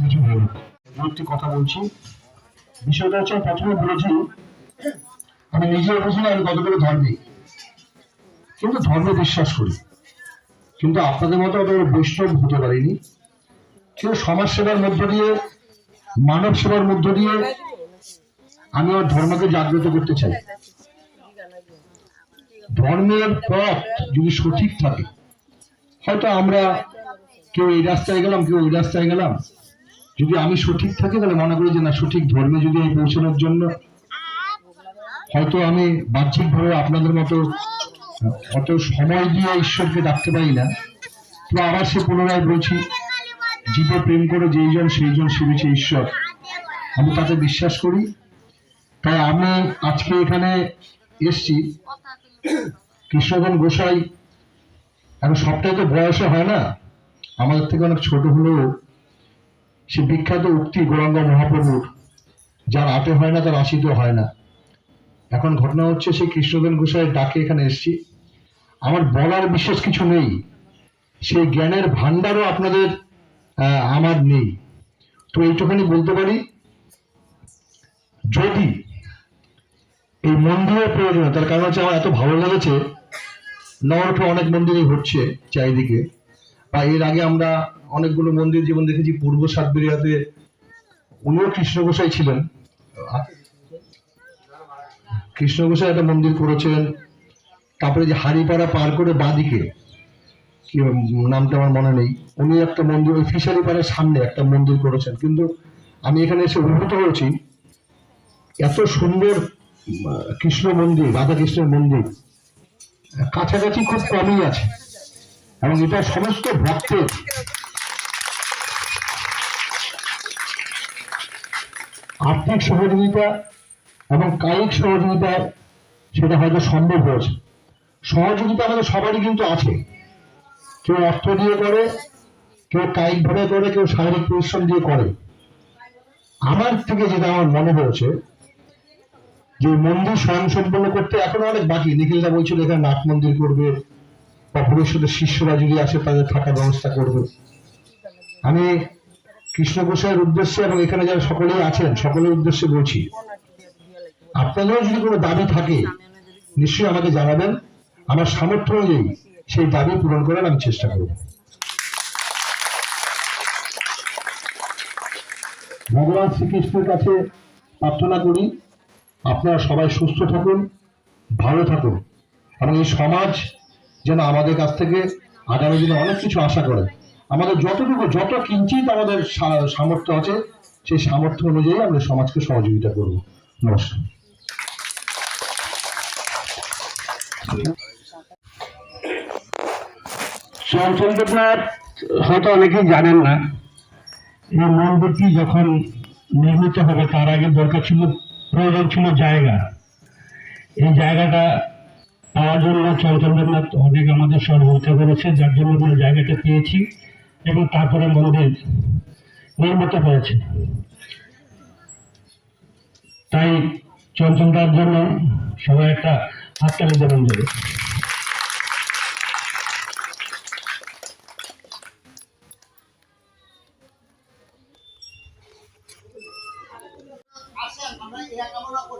কিছু দু একটি কথা বলছি। বিষয়টা হচ্ছে প্রথমে বলেছি, আমি নিজে বুঝি না আমি কতগুলো ধর্মী। কিন্তু ধর্মে বিশ্বাস করি। কিন্তু আপনাদের মতো অত বৈষ্ণব হতে পারিনি। কিন্তু সমাজ সেবার মধ্য দিয়ে মানব সেবার মধ্য দিয়ে আমি আমার ধর্মকে জাগ্রত করতে চাই। ধর্মের পথ যদি সঠিক থাকে, হয়তো আমরা কেউ এই রাস্তায় গেলাম, কেউ ওই রাস্তায় গেলাম যদি আমি সঠিক থাকি, তাহলে মনে করি যে না, সঠিক ধর্মে যদি এই পৌঁছানোর জন্য হয়তো আমি বাহ্যিকভাবে আপনাদের মতো, অত সময় দিয়ে ঈশ্বরকে ডাকতে পারি না। তো আবার সে পুনরায় বলছি, জীবে প্রেম করে যেইজন সেইজন সেবিছে ঈশ্বর। আমি তাতে বিশ্বাস করি। তাই আমি আজকে এখানে এসছি। কৃষ্ণগণ গোসাই, এখন সবটাই তো বয়সে হয় না। আমাদের থেকে অনেক ছোট হলেও সে বিখ্যাত উক্তি গৌরাঙ্গ মহাপ্রভুর, যার আটে হয় না, তার আশিতে হয় না। এখন ঘটনা হচ্ছে, সেই কৃষ্ণদেন গোসাইয়ের ডাকে এখানে এসেছি। আমার বলার বিশেষ কিছু নেই। সেই জ্ঞানের ভান্ডারও আপনাদের আমার নেই। তো এইটুখানি বলতে পারি, যদি এই মন্দিরের প্রয়োজন, তার কারণ হচ্ছে আমার এত ভালো লেগেছে নগরটা অনেক মন্দিরই হচ্ছে চারিদিকে। বা এর আগে আমরা অনেকগুলো মন্দির যেমন দেখেছি, পূর্ব সাতবেরিয়াতে উনিও কৃষ্ণ গোসাই ছিলেন। কৃষ্ণ গোসাই একটা মন্দির করেছেন তারপরে যে হাড়িপাড়া পার করে বাদিকে নামটা আমার মনে নেই, উনি একটা মন্দির, ওই ফিশারি পাড়ার সামনে একটা মন্দির করেছেন। কিন্তু আমি এখানে এসে অভিভূত হয়েছি এত সুন্দর কৃষ্ণ মন্দির রাধা কৃষ্ণের মন্দির, কাছাকাছি খুব কমই আছে। এবং এটা সমস্ত ভক্তের আর্থিক সহযোগিতা এবং কায়িক সহযোগিতা সেটা হয়তো সম্ভব হয়েছে। সহযোগিতা আমাদের সবারই কিন্তু আছে। কেউ অর্থ দিয়ে করে, কেউ কায়িকভাবে করে, কেউ শারীরিক পরিশ্রম দিয়ে করে। আমার থেকে যেটা আমার মনে হয়েছে, যে মন্দির স্বয়ং সম্পন্ন করতে এখনও অনেক বাকি। নিখিলদা বলছিল, এখানে নাট মন্দির করবে বা ভবিষ্যতের শিষ্যরা যদি আসে, তাদের থাকার ব্যবস্থা করবে। আমি কৃষ্ণ গোসাইয়ের উদ্দেশ্যে এবং এখানে যারা সকলেই আছেন, সকলের উদ্দেশ্যে বলছি, আপনাদেরও যদি কোনো দাবি থাকে, নিশ্চয়ই আমাকে জানাবেন। আমার সামর্থ্য অনুযায়ী সেই দাবি পূরণ করার আমি চেষ্টা করব। ভগবান শ্রীকৃষ্ণের কাছে প্রার্থনা করি, আপনারা সবাই সুস্থ থাকুন, ভালো থাকুন এবং এই সমাজ যেন আমাদের কাছ থেকে আগামী দিনে অনেক কিছু আশা করে। আমাদের যতটুকু, যত কিঞ্চিত আমাদের সামর্থ্য আছে, সেই সামর্থ্য অনুযায়ী আমরা সমাজকে সহযোগিতা করব। নমস্কার। চঞ্চলদেবনাথ হয়তো অনেকেই জানেন না, এই মন্দিরটি যখন নির্মিত হবে, তার আগে দরকার ছিল, প্রয়োজন ছিল জায়গা। এই জায়গাটা পাওয়ার জন্য চঞ্চলদেবনাথ অনেক আমাদের সহযোগিতা করেছে, যার জন্য আমরা জায়গাটা পেয়েছি এবং তারপরে মন্দির নির্মিত হয়েছে তাই চঞ্চলদার জন্য সবাই একটা হাততালি দেবেন দেবে প্রসাদ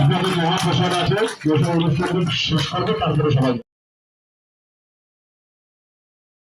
আপনাদের মহাপ্রসাদ আছে। অনুষ্ঠান শেষ করবে তারপরে সবাই